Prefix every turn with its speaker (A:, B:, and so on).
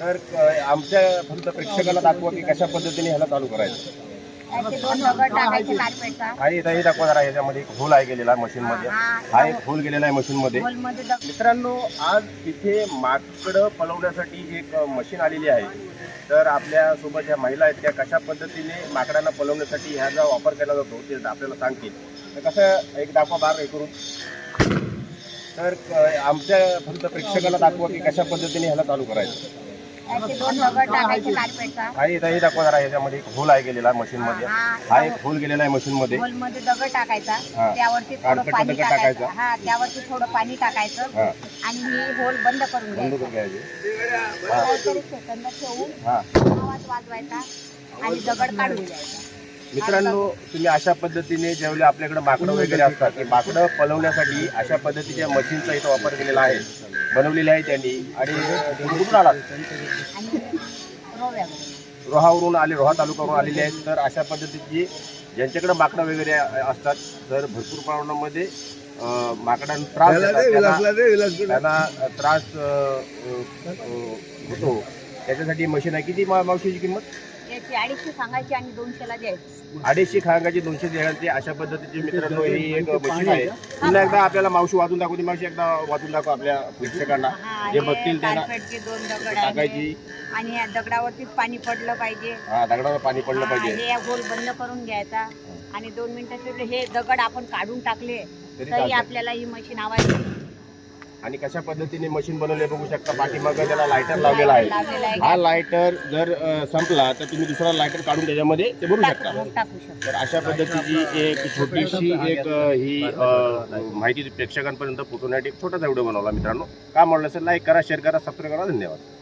A: तर आमच्या फक्त प्रेक्षकाला दाखवा की कशा पद्धतीने ह्याला चालू करायचं.
B: असे दोन दगड टाकायचे कार्पेटचा
A: दाखवा जरा ह्याच्यामध्ये एक होल आहे गेलेला मशीन मध्ये
B: हा,
A: हा एक होल गेलेला आहे मशीन मध्ये
B: होलमध्ये दगड
A: मित्रांनो आज इथे माकडं पलवण्यासाठी एक मशीन आलेली आहे. तर आपल्यासोबत ज्या महिला आहेत त्या कशा पद्धतीने माकडांना पलवण्यासाठी ह्याचा वापर केला जातो ते आपल्याला सांगतील. तर कसं एक दाखवा बार हे करून तर अ, आमच्या फक्त प्रेक्षकाला दाखवा की कशा पद्धतीने ह्याला चालू करायचं.
B: दोन दगड टाकायचे कार्पेटचा
A: आणि इथंही दाखवा जरा ह्याच्यामध्ये एक होल आहे गेलेला मशीन मध्ये.
B: हा,
A: हा एक होल गेलेला आहे मशीन मध्ये.
B: दगड टाकायचा.
A: हा.
B: त्यावरती थोडं
A: कार्पेटचा
B: पाणी
A: दगड
B: टाकायचं.
A: टाकायचा.
B: हा त्यावरती थोडं पाणी टाकायचं.
A: हा.
B: आणि ही होल बंद करून
A: बंद
B: घ्यायचं.
A: करून घ्यायचे.
B: काहीतरी सेकंद ठेवून
A: हा.
B: आवाज वाजवायचा आणि दगड काढून घ्यायचा.
A: मित्रांनो तुम्ही अशा पद्धतीने ज्यावेळी आपल्याकडे माकडं वगैरे असतात ते माकडं पलवण्यासाठी अशा पद्धतीच्या मशीनचा इथं वापर केलेला आहे. बनवलेली आहे त्यांनी. आणि कुठून
B: रोव्यावर
A: रोहावरून आले रोहा तालुक्यावरून आलेले आहेत. तर अशा पद्धतीची ज्यांच्याकडे माकडं वगैरे असतात तर भरपूर प्रमाणामध्ये माकडांना त्रास. त्यांना- त्रास होतो. त्याच्यासाठी मशीन आहे. किती मावशीची किंमत?
B: याची अडीचशे सांगायची आणि दोनशेला द्यायची.
A: अडीचशे खांगाची दोनशे देहांची अशा पद्धतीची मित्रांनो ही एक मशीन आहे. पुन्हा एकदा आपल्याला मावशी वाचून दाखवते. मावशी एकदा वाचून दाखव आपल्या प्रेक्षकांना.
B: हा,
A: जे
B: हे
A: बघतील त्यांना
B: कार्पेटचे दोन दगड
A: टाकायची.
B: आहे. आणि या दगडावरतीच पाणी पडलं पाहिजे.
A: हा दगडावर पाणी पडलं
B: हा,
A: पाहिजे.
B: हे होल बंद करून घ्यायचा. आणि दोन मिनिटं हे दगड आपण काढून टाकले
A: तरी
B: तरी
A: चालतं.
B: आपल्याला ही मशीन आवाज
A: आणि कशा पद्धतीने मशीन बनवले बघू शकता. पाठीमागं त्याला लायटर लावलेला आहे. हा लायटर जर संपला तर तुम्ही दुसरा लायटर काढून त्याच्यामध्ये ते भरू शकता. तर अशा पद्धतीची एक छोटीशी एक ही माहिती प्रेक्षकांपर्यंत पोहोचवण्यासाठी एक छोटासा व्हिडिओ बनवला मित्रांनो. का म्हणलं असेल लाईक करा शेअर करा सबस्क्राईब करा. धन्यवाद.